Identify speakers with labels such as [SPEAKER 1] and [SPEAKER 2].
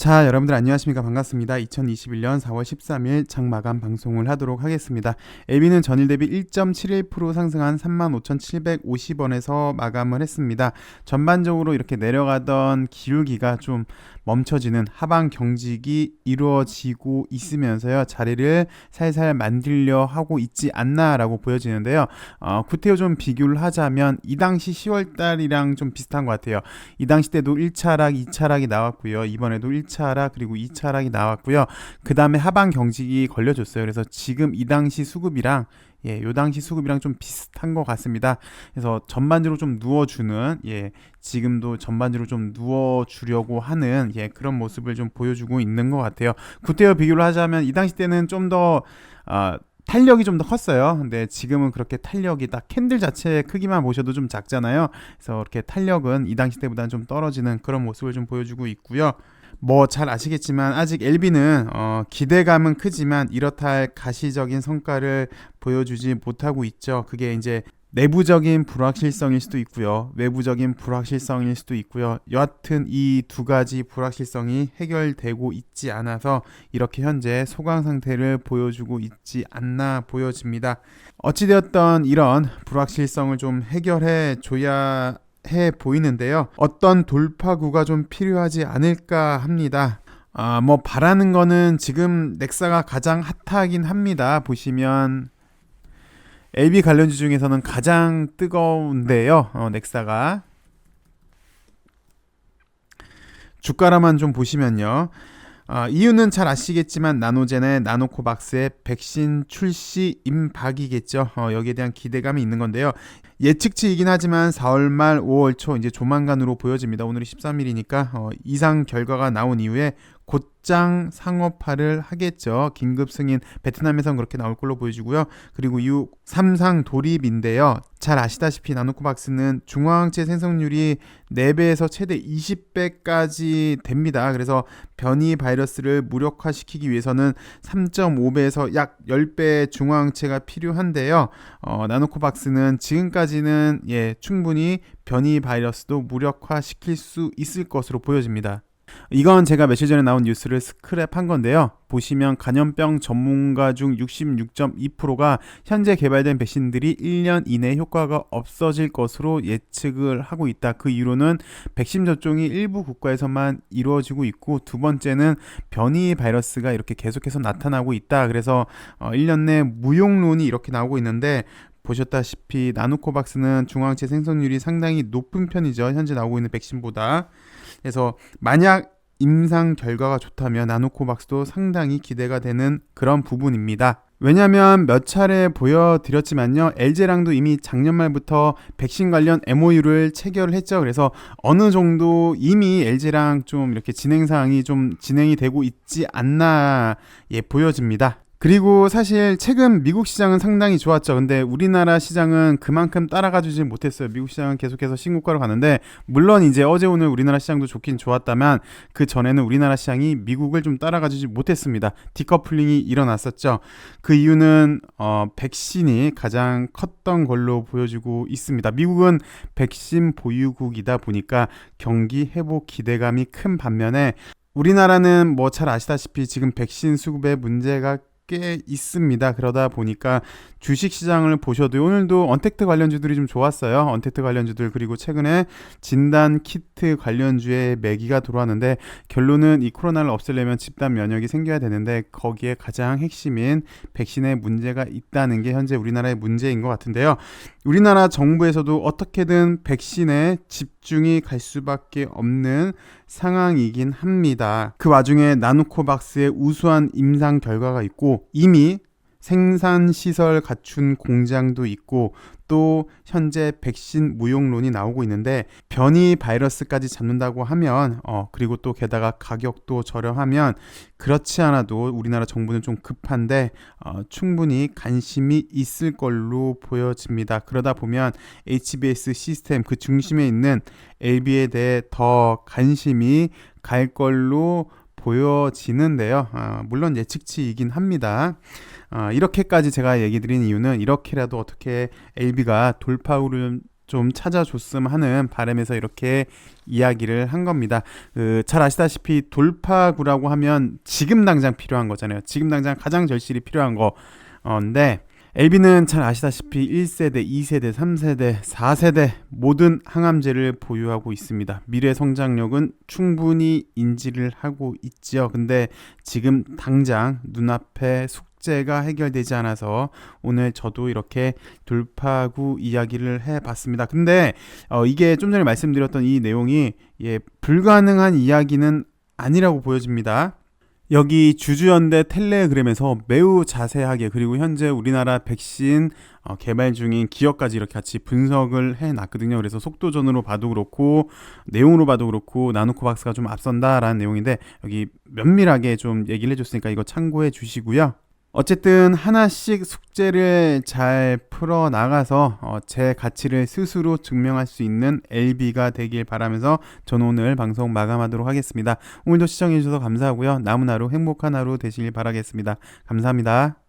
[SPEAKER 1] 자, 여러분들 안녕하십니까? 반갑습니다. 2021년 4월 13일 장마감 방송을 하도록 하겠습니다. LB는 전일 대비 1.71% 상승한 35,750원에서 마감을 했습니다. 전반적으로 이렇게 내려가던 기울기가 좀 멈춰지는 하방 경직이 이루어지고 있으면서요. 자리를 살살 만들려 하고 있지 않나라고 보여지는데요. 어, 구태여 좀 비교를 하자면 이 당시 10월 달이랑 좀 비슷한 것 같아요. 이 당시 때도 1차락, 2차락이 나왔고요. 이번에도 1차 하락 그리고 2차 하락이 나왔고요. 그 다음에 하방 경직이 걸려줬어요. 그래서 지금 이 당시 수급이랑 예, 요 당시 수급이랑 좀 비슷한 것 같습니다. 그래서 전반적으로 좀 누워주는, 예, 지금도 전반적으로 좀 누워주려고 하는, 예, 그런 모습을 좀 보여주고 있는 것 같아요. 구태여 비교를 하자면 이 당시 때는 좀 더, 아, 탄력이 좀 더 컸어요. 근데 지금은 그렇게 탄력이 딱 캔들 자체의 크기만 보셔도 좀 작잖아요. 그래서 이렇게 탄력은 이 당시 때보다는 좀 떨어지는 그런 모습을 좀 보여주고 있고요. 뭐 잘 아시겠지만 아직 LB는 어, 기대감은 크지만 이렇다 할 가시적인 성과를 보여주지 못하고 있죠. 그게 이제 내부적인 불확실성일 수도 있고요. 외부적인 불확실성일 수도 있고요. 여하튼 이 두 가지 불확실성이 해결되고 있지 않아서 이렇게 현재 소강 상태를 보여주고 있지 않나 보여집니다. 어찌되었던 이런 불확실성을 좀 해결해 줘야 해 보이는데요. 어떤 돌파구가 좀 필요하지 않을까 합니다. 아, 뭐 바라는 거는 지금 넥사가 가장 핫하긴 합니다. 보시면 LB 관련주 중에서는 가장 뜨거운데요. 어, 넥사가 주가라만 좀 보시면요. 아, 이유는 잘 아시겠지만 나노젠의 나노코박스의 백신 출시 임박이겠죠. 어, 여기에 대한 기대감이 있는 건데요. 예측치이긴 하지만 4월 말 5월 초 이제 조만간으로 보여집니다. 오늘이 13일이니까 어, 이상 결과가 나온 이후에 곧장 상업화를 하겠죠. 긴급 승인 베트남에선 그렇게 나올 걸로 보여지고요. 그리고 이후 삼상 돌입인데요. 잘 아시다시피 나노코박스는 중화항체 생성률이 4배에서 최대 20배까지 됩니다. 그래서 변이 바이러스를 무력화시키기 위해서는 3.5배에서 약 10배의 중화항체가 필요한데요. 어, 나노코박스는 지금까지는 예, 충분히 변이 바이러스도 무력화시킬 수 있을 것으로 보여집니다. 이건 제가 며칠 전에 나온 뉴스를 스크랩한 건데요. 보시면 간염병 전문가 중 66.2%가 현재 개발된 백신들이 1년 이내 효과가 없어질 것으로 예측을 하고 있다. 그 이유로는 백신 접종이 일부 국가에서만 이루어지고 있고 두 번째는 변이 바이러스가 이렇게 계속해서 나타나고 있다. 그래서 1년 어, 내 무용론이 이렇게 나오고 있는데 보셨다시피 나노코박스는 중앙체 생성률이 상당히 높은 편이죠. 현재 나오고 있는 백신보다. 그래서 만약 임상 결과가 좋다면 나노코박스도 상당히 기대가 되는 그런 부분입니다. 왜냐하면 몇 차례 보여드렸지만요. 엘제랑도 이미 작년 말부터 백신 관련 MOU를 체결을 했죠. 그래서 어느 정도 이미 엘제랑 좀 이렇게 진행 사항이 좀 진행이 되고 있지 않나 예 보여집니다. 그리고 사실 최근 미국 시장은 상당히 좋았죠. 근데 우리나라 시장은 그만큼 따라가 주지 못했어요. 미국 시장은 계속해서 신고가로 가는데 물론 이제 어제 오늘 우리나라 시장도 좋긴 좋았다만 그 전에는 우리나라 시장이 미국을 좀 따라가 주지 못했습니다. 디커플링이 일어났었죠. 그 이유는 어 백신이 가장 컸던 걸로 보여지고 있습니다. 미국은 백신 보유국이다 보니까 경기 회복 기대감이 큰 반면에 우리나라는 뭐 잘 아시다시피 지금 백신 수급에 문제가 꽤 있습니다. 그러다 보니까 주식 시장을 보셔도 오늘도 언택트 관련주들이 좀 좋았어요. 언택트 관련주들 그리고 최근에 진단 키트 관련주의 매기가 들어왔는데 결론은 이 코로나를 없애려면 집단 면역이 생겨야 되는데 거기에 가장 핵심인 백신에 문제가 있다는 게 현재 우리나라의 문제인 것 같은데요. 우리나라 정부에서도 어떻게든 백신에 집중이 갈 수밖에 없는 상황이긴 합니다. 그 와중에 나누코박스의 우수한 임상 결과가 있고 이미 생산 시설 갖춘 공장도 있고 또 현재 백신 무용론이 나오고 있는데 변이 바이러스까지 잡는다고 하면 어 그리고 또 게다가 가격도 저렴하면 그렇지 않아도 우리나라 정부는 좀 급한데 어, 충분히 관심이 있을 걸로 보여집니다. 그러다 보면 HBS 시스템 그 중심에 있는 LB에 대해 더 관심이 갈 걸로 보여지는데요. 어, 물론 예측치이긴 합니다. 어, 이렇게까지 제가 얘기 드린 이유는 이렇게라도 어떻게 LB가 돌파구를 좀 찾아줬으면 하는 바람에서 이렇게 이야기를 한 겁니다. 그, 잘 아시다시피 돌파구라고 하면 지금 당장 필요한 거잖아요. 지금 당장 가장 절실히 필요한 거인데 LB는 잘 아시다시피 1세대, 2세대, 3세대, 4세대 모든 항암제를 보유하고 있습니다. 미래 성장력은 충분히 인지를 하고 있지요. 근데 지금 당장 눈앞에 숙제가 해결되지 않아서 오늘 저도 이렇게 돌파구 이야기를 해봤습니다. 근데 어, 이게 좀 전에 말씀드렸던 이 내용이 예, 불가능한 이야기는 아니라고 보여집니다. 여기 주주연대 텔레그램에서 매우 자세하게 그리고 현재 우리나라 백신 어, 개발 중인 기업까지 이렇게 같이 분석을 해 놨거든요. 그래서 속도전으로 봐도 그렇고 내용으로 봐도 그렇고 나노코박스가 좀 앞선다라는 내용인데 여기 면밀하게 좀 얘기를 해줬으니까 이거 참고해 주시고요. 어쨌든 하나씩 숙제를 잘 풀어 나가서 어, 제 가치를 스스로 증명할 수 있는 LB가 되길 바라면서 저는 오늘 방송 마감하도록 하겠습니다. 오늘도 시청해 주셔서 감사하고요. 남은 하루 행복한 하루 되시길 바라겠습니다. 감사합니다.